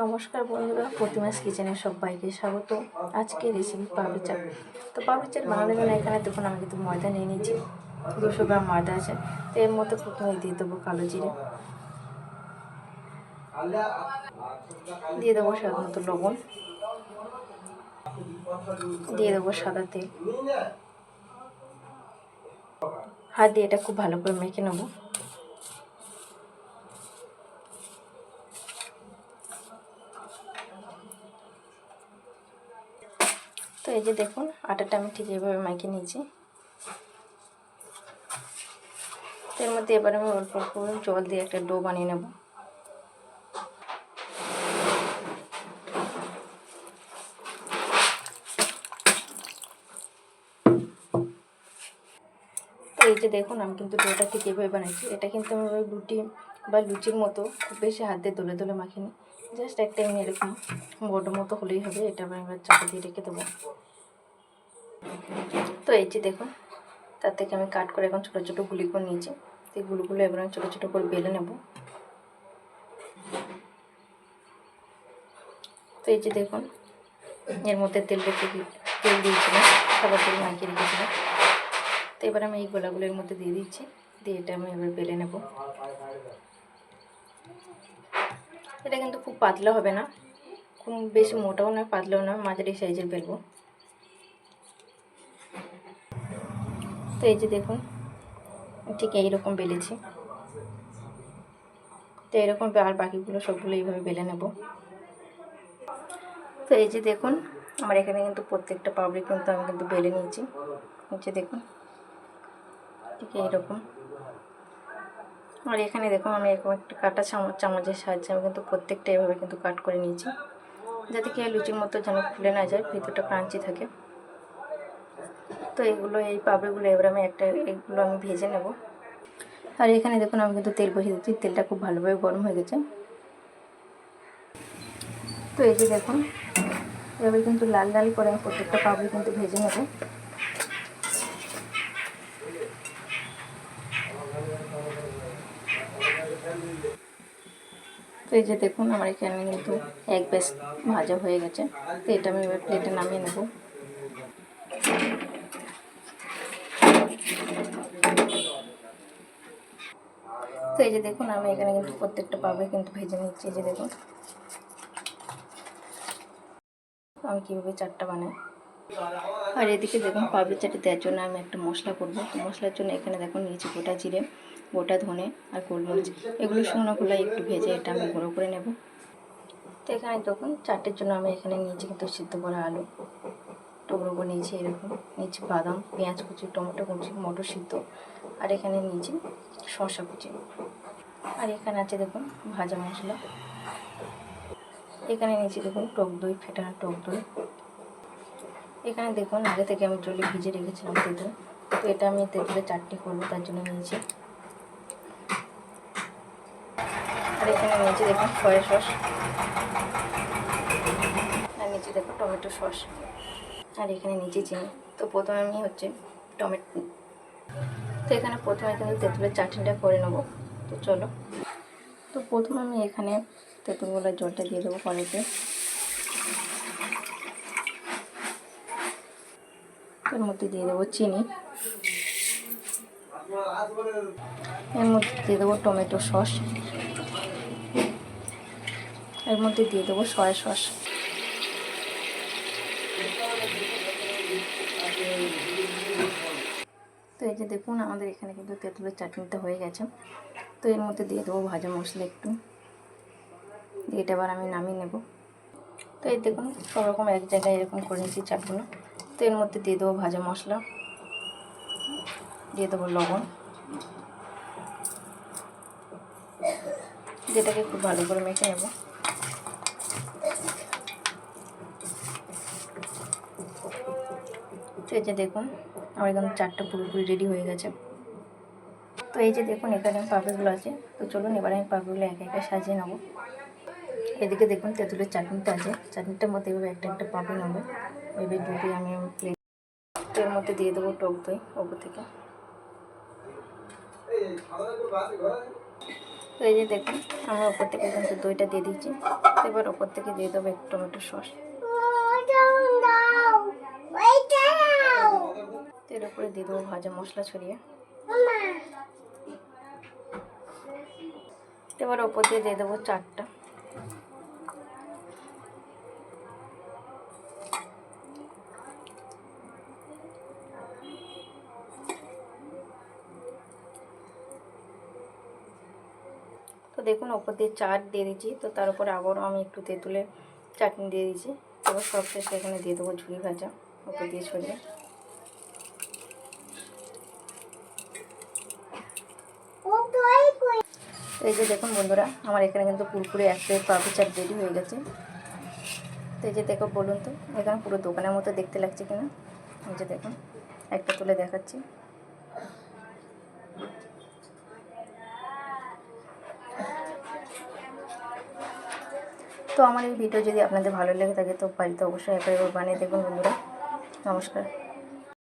নমস্কার বন্ধুরা, প্রতিমাস কিচেনে সবাইকে স্বাগত। আজকে রেসিপি পাপড়ি চাট তো পাপড়ি চাট বানালে গেলে এখানে দেখুন, আমি কিন্তু ময়দা নিয়ে নিয়েছি, দুশো গ্রাম ময়দা আছে। তো এর মধ্যে প্রথমে দিয়ে দেবো কালো জিরে। দিয়ে দেবো স্বাদ মতো লবণ। দিয়ে দেবো সাদা তেল। হাত দিয়ে এটা খুব ভালো করে মেখে নেব। তো এই যে দেখুন, আটাটা আমি ঠিক এইভাবে মাখিয়ে নিয়েছি। এর মধ্যে এবার আমি অল্প অল্প জল দিয়ে একটা ডো বানিয়ে নেব। এই যে দেখুন, আমি কিন্তু ডোটা ঠিক এইভাবে বানাইছি। এটা কিন্তু আমি ওই রুটি বা লুচির মতো খুব বেশি হাত দিয়ে দোলে দোলে মাখিনি। জাস্ট একটা এমনি এরকম বড় মতো হলেই হবে, এটা আমি এবার চাপা দিয়ে রেখে দেবো। তো এই যে দেখুন, তার থেকে আমি কাট করে এখন ছোটো ছোটো গুলি করে নিয়েছি এই গুলিগুলো এবার আমি ছোটো ছোটো করে বেলে নেব। তো এই যে দেখুন, এর মধ্যে তেল রেখে তেল দিয়েছিলাম খাবার তেল মাখিয়ে রেখেছিলাম। তো এবার আমি এই গোলাগুলো এর মধ্যে দিয়ে দিচ্ছি, দিয়ে এটা আমি এবার বেলে নেব। এটা কিন্তু খুব পাতলা হবে না, খুব বেশি মোটাও নয়, পাতলাও নয়, মাঝারি সাইজের বেলবো। তো এই যে দেখুন, ঠিক এইরকম বেলেছি। তো এরকম আর বাকিগুলো সবগুলো এইভাবে বেলে নেব। তো এই যে দেখুন, আমার এখানে কিন্তু প্রত্যেকটা পাবলিক কিন্তু আমি কিন্তু বেলে নিয়েছি। এই যে দেখুন, ঠিক এইরকম। আর এখানে দেখুন, আমি এরকম একটা কাটা চামচ চামচের সাহায্যে আমি কিন্তু প্রত্যেকটা এভাবে কিন্তু কাট করে নিয়েছি। যাতে কি লুচির মতো যেন খুলে না যায়, ভিতরটা ক্রাঞ্চি থাকে। তো এগুলো, এই পাপড়িগুলো এবার আমি একটা, এগুলো আমি ভেজে নেব। আর এখানে দেখুন, আমি কিন্তু তেল বসিয়ে দিচ্ছি। তেলটা খুব ভালোভাবে গরম হয়ে গেছে। তো এই যে দেখুন, এবার কিন্তু লাল লাল করে আমি প্রত্যেকটা পাপড়ি কিন্তু ভেজে নেব। তো এই যে দেখুন, আমার এখানে কিন্তু এক বেশ ভাজা হয়ে গেছে। তো এটা আমি এবার প্লেটে নামিয়ে নেব। তো এই যে দেখুন, আমি এখানে কিন্তু প্রত্যেকটা পাবে কিন্তু ভেজে নিচ্ছি, এই যে দেখুন। আমি কীভাবে চারটা বানাই। আর এদিকে দেখুন পাবড়ি চাটি দেওয়ার জন্য আমি একটা মশলা করব। তো মশলার জন্য এখানে দেখুন, নিয়েছি গোটা জিরে, গোটা ধনে আর গোলমরিচ। এগুলো শুকনো খোলায় একটু ভেজে এটা আমি গুঁড়ো করে নেব। তো এখানে দেখুন চারটের জন্য আমি এখানে নিয়েছি কিন্তু সিদ্ধ করা আলু। টুকরো করে নিয়েছি এরকম। নিয়েছি বাদাম, পেঁয়াজ কুচি, টমেটো কুচি, মটর সিদ্ধ। আর এখানে নিয়েছি শসা কুচি। আর এখানে আছে দেখুন ভাজা মশলা। এখানে নিয়েছি দেখুন টক দই, ফেটানো টক দই। এখানে দেখুন আগে থেকে আমি জলে ভিজে রেখেছিলাম তেঁতুল। তো এটা আমি তেঁতুলের চাটনি করব, তার জন্য নিয়েছি। আর এখানে নিয়েছি দেখুন সয়া সস। আর নিচে দেখুন টমেটো সস। আর এখানে নিচে চিনি। তো প্রথমে আমি হচ্ছে টমেটো তো এখানে প্রথমে কিন্তু তেঁতুলের চাটনিটা করে নেব। তো চলো। তো প্রথমে আমি এখানে তেঁতুলগুলোর জলটা দিয়ে দেবো কড়াইতে। এর মধ্যে দিয়ে দেবো চিনি। এর মধ্যে দিয়ে দেবো টমেটো সস। এর মধ্যে দিয়ে দেবো সয়া সস। তো এই যে দেখুন, আমাদের এখানে কিন্তু তেঁতুলের চাটনিটা হয়ে গেছে। তো এর মধ্যে দিয়ে দেবো ভাজা মশলা একটু। এটা আবার আমি নামিয়ে নেব। তো এই দেখুন সব রকম এক জায়গায় এরকম করে নিচ্ছি চাটগুলো তো এর মধ্যে দিয়ে দেবো ভাজা মশলা। দিয়ে দেবো লবণ। যেটাকে খুব ভালো করে মেখে নেব। তো এই যে দেখুন, আমার এখানে চারটা পুরোপুরি রেডি হয়ে গেছে। তো এই যে দেখুন এখানে পাপড়িগুলো আছে। তো চলুন এবার আমি পাপড়িগুলো একে একে সাজিয়ে নেব। এদিকে দেখুন তেঁতুলের চাটনিটা আছে। চাটনিটার মধ্যে এভাবে একটা একটা পাপড়ি নেব। এবার দুটোই আমি প্লেটের মধ্যে দিয়ে দেবো টক দই ওপর থেকে। তো এই যে দেখুন আমরা ওপর থেকে কিন্তু দইটা দিয়ে দিচ্ছি। এবার ওপর থেকে দিয়ে দেবো এক টমেটো সস। তো এর উপরে দিয়ে দেবো ভাজা মশলা ছড়িয়ে তো এবার ওপর দিয়ে দিয়ে দেবো চারটা। তো দেখুন, ওপর দিয়ে চাট দিয়ে দিচ্ছি। তো তার উপরে আবারও আমি একটু তেঁতুলের চাটনি দিয়ে দিয়েছি এবার সব শেষে এখানে দিয়ে দেবো ঝুড়ি ভাজা, ওপর দিয়ে ছড়িয়ে তো এই যে দেখুন বন্ধুরা, আমার এখানে কিন্তু পুরোপুরি এক প্লেট পাপড়ি চাট রেডি হয়ে গেছে। তো এই যে দেখো, বলুন তো, এখানে পুরো দোকানের মতো দেখতে লাগছে কিনা? এই যে দেখুন, একটা তুলে দেখাচ্ছি। তো আমার এই ভিডিও যদি আপনাদের ভালো লেগে থাকে, তো বাড়িতে অবশ্যই একবার বানিয়ে দেখুন বন্ধুরা। নমস্কার।